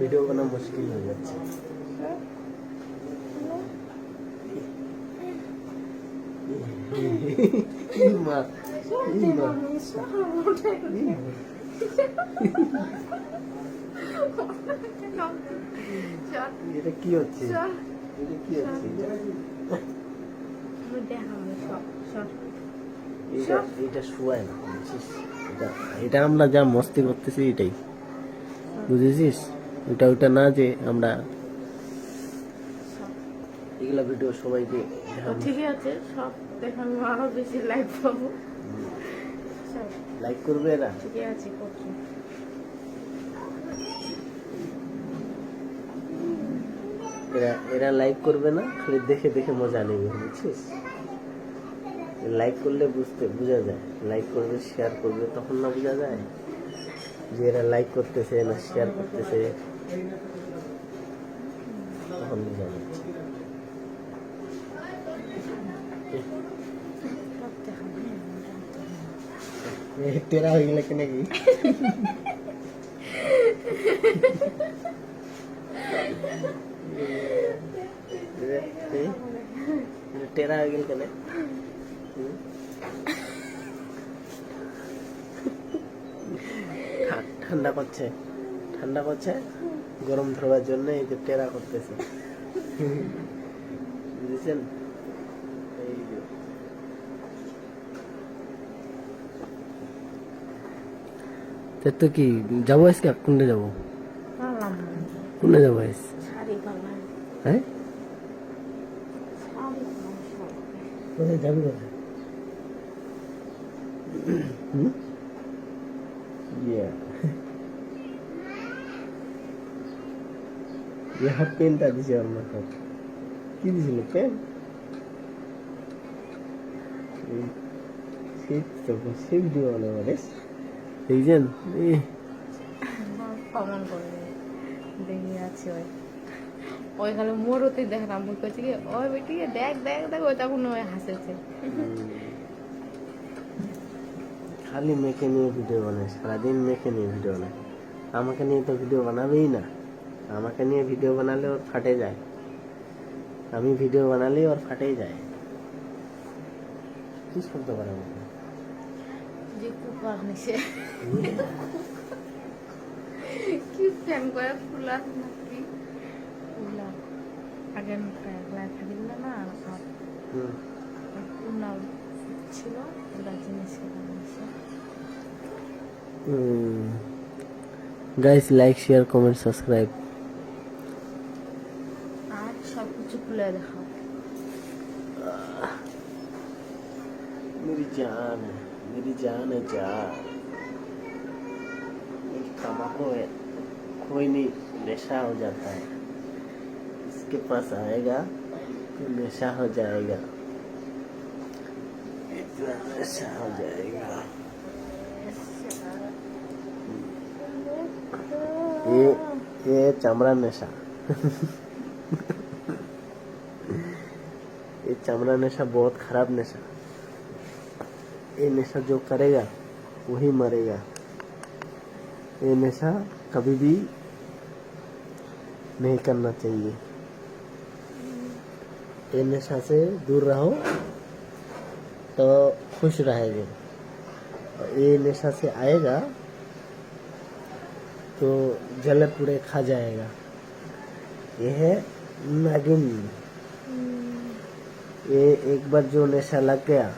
Video বানা মুশকিল হয়ে যাচ্ছে। কি হচ্ছে? এটা এটা আমরা যা মস্তি করতেছি এটাই। বুঝেছিস? ওটা ওটা না যে আমরা এগুলা ভিডিও সবাইকে ঠিকই আছে সব দেখানো আরও বেশি লাইক পাবো। লাইক করবে এরা? ঠিকই আছে করছি। এরা এরা লাইক করবে না খালি দেখে দেখে মজা নেবে বুঝছিস? লাইক করলে বুঝতে বোঝা যায়। লাইক করবে শেয়ার করবে তখন না বোঝা যায় যে এরা লাইক করতেছে না শেয়ার করতেছে। তেরা হয়ে গেলে নাকি টেরা হয়ে গেল কেন ঠান্ডা করছে ঠান্ডা করছে গরম ধরবার জন্য এই যে টেরা করতেছে। বুঝেছেন? এই তো কি, যাব আজকে? কোনটা যাব? কোনটা যাব আজ? হ্যাঁ? যাবি কোথায়? হুম? ইহা পেনটা দিছে মাথায় কি দিছিল পেন সেই তো সেই ভিডিও দেখছেন কমন করে দেখি আছে ওই। ওই খালি মুখ করছে কি ওই বেটি দেখ দেখ দেখ ওই তখন ওই হাসেছে। খালি মেখে নিয়ে ভিডিও বানায় সারাদিন মেখে নিয়ে ভিডিও বানায়। আমাকে নিয়ে তো ভিডিও বানাবেই না। আমাকে নিয়ে ভিডিও বানালে ওর ফাটে যায়। আমি ভিডিও বানালেই ওর ফাটেই যায়। কি শব্দ করে আমাকে যে কুপার নিছে কি ফ্যান করে ফুলা নাকি? ফুলা আগে একলা থাকি না না আর হুম। ছিল ফুলা জিনিস guys like share comment subscribe जान है तम्बाकू है, कोई नहीं, नशा हो जाता है। इसके पास आएगा तो नशा हो जाएगा। इतना नशा हो जाएगा। ये ये चमड़ा नशा। ये चमड़ा नशा बहुत खराब नशा। ये नशा जो करेगा वही मरेगा। ये नशा कभी भी नहीं करना चाहिए। ये नशा से दूर रहो तो खुश रहेंगे। और ये नशा से आएगा तो जले पूरे खा जाएगा। ये है नागिन। ये एक बार जो नशा लग गया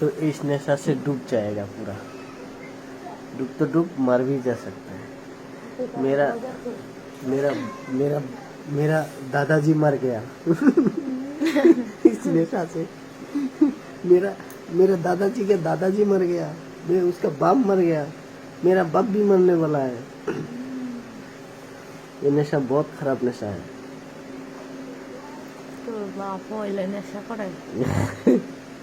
तो इस नशा से डूब जाएगा पूरा। डूब तो डूब मर भी जा सकता है। मेरा मेरा मेरा मेरा दादाजी मर गया। इस नशा से। मेरा मेरा दादाजी का दादाजी मर गया। मैं उसका बाप मर गया। मेरा बाप भी मरने वाला है। ये नशा बहुत खराब नशा है। तो बाप नशा करे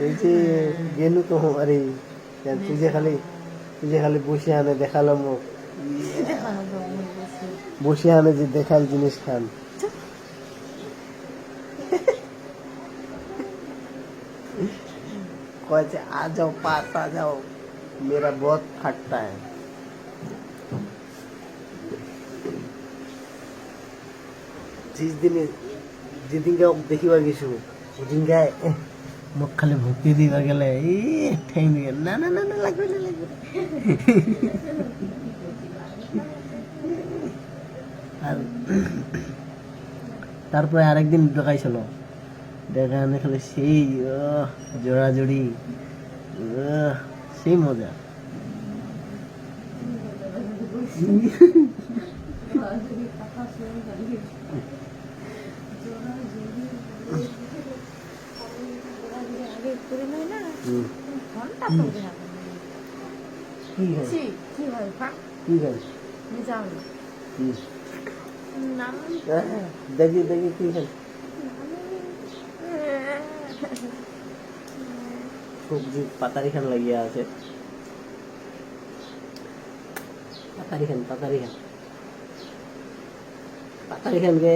এই যে গেনু তো আরে তুই যে খালি তুই যে খালি বসে আনে দেখালাম ও। দেখানো তো মুই বসে বসে আনে যে দেখাল জিনিস খান कहे थे, आ जाओ पास आ जाओ मेरा बहुत फटता है जिस दिन যেদিনকে দেখিবা গেছো ওদিনকে মোক খালি ভক্তি দিবা গেলে এই ঠেং দিয়ে না না না না লাগবে না লাগবে। আর তারপরে আরেকদিন দেখাইছিল দেখা আনে খালি সেই আহ, জোড়াজুড়ি আহ, সেই মজা আগে করে নয় না ঘণ্টা তো দেখা কি হয়? কি হয় পা কি হয়? যাও না হুম। নাম? আহ, দেখি দেখি কি হয়। সবজি পাতারি খান লাগিয়া আছে। পাতারি খান পাতারি খান পাতারি খান গে।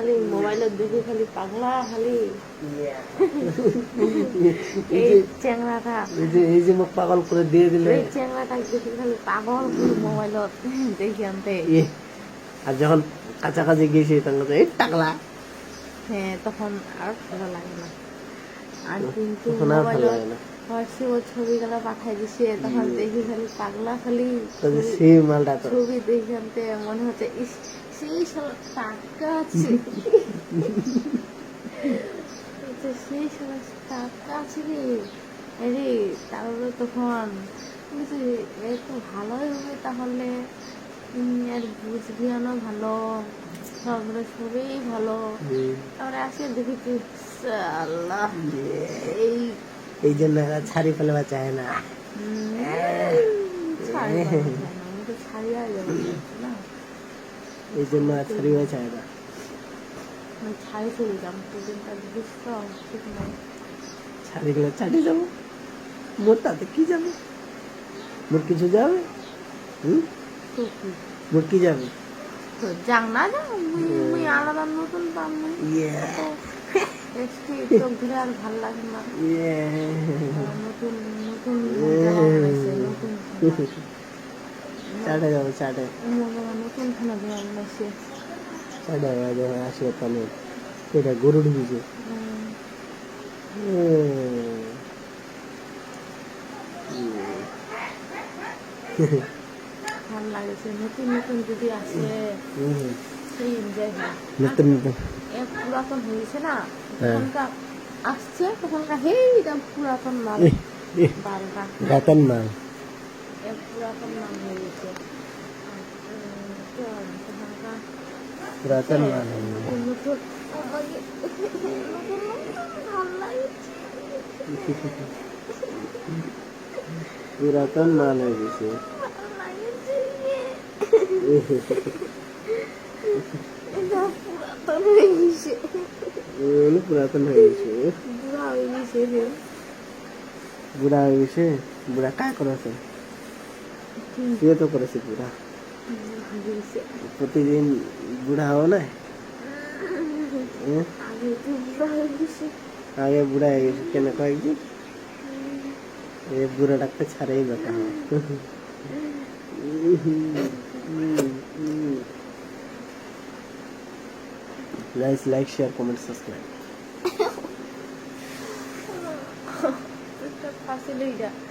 খালি মোবাইলত দেখি খালি পাগলা খালি এই চেংড়াটা এই যে এই যে মোক পাগল করে দিয়ে দিলে। এই চেংড়াটা দেখি খালি পাগল করে মোবাইলত দেখি আনতে। ইয়ে, আর যখন কাছাকাছি গেছি তখন এই টাকলা হ্যাঁ তখন আর ভালো লাগে না। আর কিন্তু মোবাইলত হোয়াটসঅ্যাপ ছবিগুলো পাঠাই দিছে তখন দেখি খালি পাগলা খালি ছবি দেখে আনতে মনে হচ্ছে ইস সেই শালা টাকা আছে সেই শালা টাকা আছে রে আরে তাহলে তখন বলছে, এ তো ভালোই হবে তাহলে আর বুঝবি না ভালো। সবগুলো ছবি ভালো। তারপরে আসে দেখি কি আল্লাহ এই এই জন্য ছাড়ি ফেলবা চায় না। তো ছাড়িয়ে না? এই জন্য আর ছাড়িবা চায় না ছাড়ি চলে নয় ছাড়ি গেলে ছাড়ি যাব। মোর তাতে কি যাবে? মোর কিছু যাবে? হুম? মোর কি যাবে? তো যাং না যাং মুই আলাদা নতুন পাম ইয়ে তো ঘুরে আর ভালো লাগে না। নতুন নতুন নতুন চাটে যাব চাটে মোবাইল নতুন খানা জামা বানাইছে চাটে যাব আসি তাহলে এটা গরুর বীজে উম, ভালো লাগেছে নতুন নতুন যদি আসে সেই এনজয় হয় নতুন নতুন এ পুরাতন হয়েছে না হ্যাঁ। তখনকার আসছে তখনকার হেই এটা পুরাতন মাল এহ, এহ, বারোটা গাতান মাল এ পুরাতন মাল হয়ে গেছে। পুরাতন গেছে। নতুন পুরাতন মাল হয়ে গেছে। পুরাতন হয়ে গেছে। পুরাতন হয়ে গেছে। বুড়া হয়ে গেছে বুড়া হয়ে গেছে? বুড়া কাজ করেছে তুইও তো করেছে বুড়া। প্রতিদিন বুড়া হও না? আগে বুড়া হয়ে গেছে কেন কয়েকদিন? এ বুড়া ডাক্তার ছাড়াই বেটা Guys, like, share, comment, subscribe.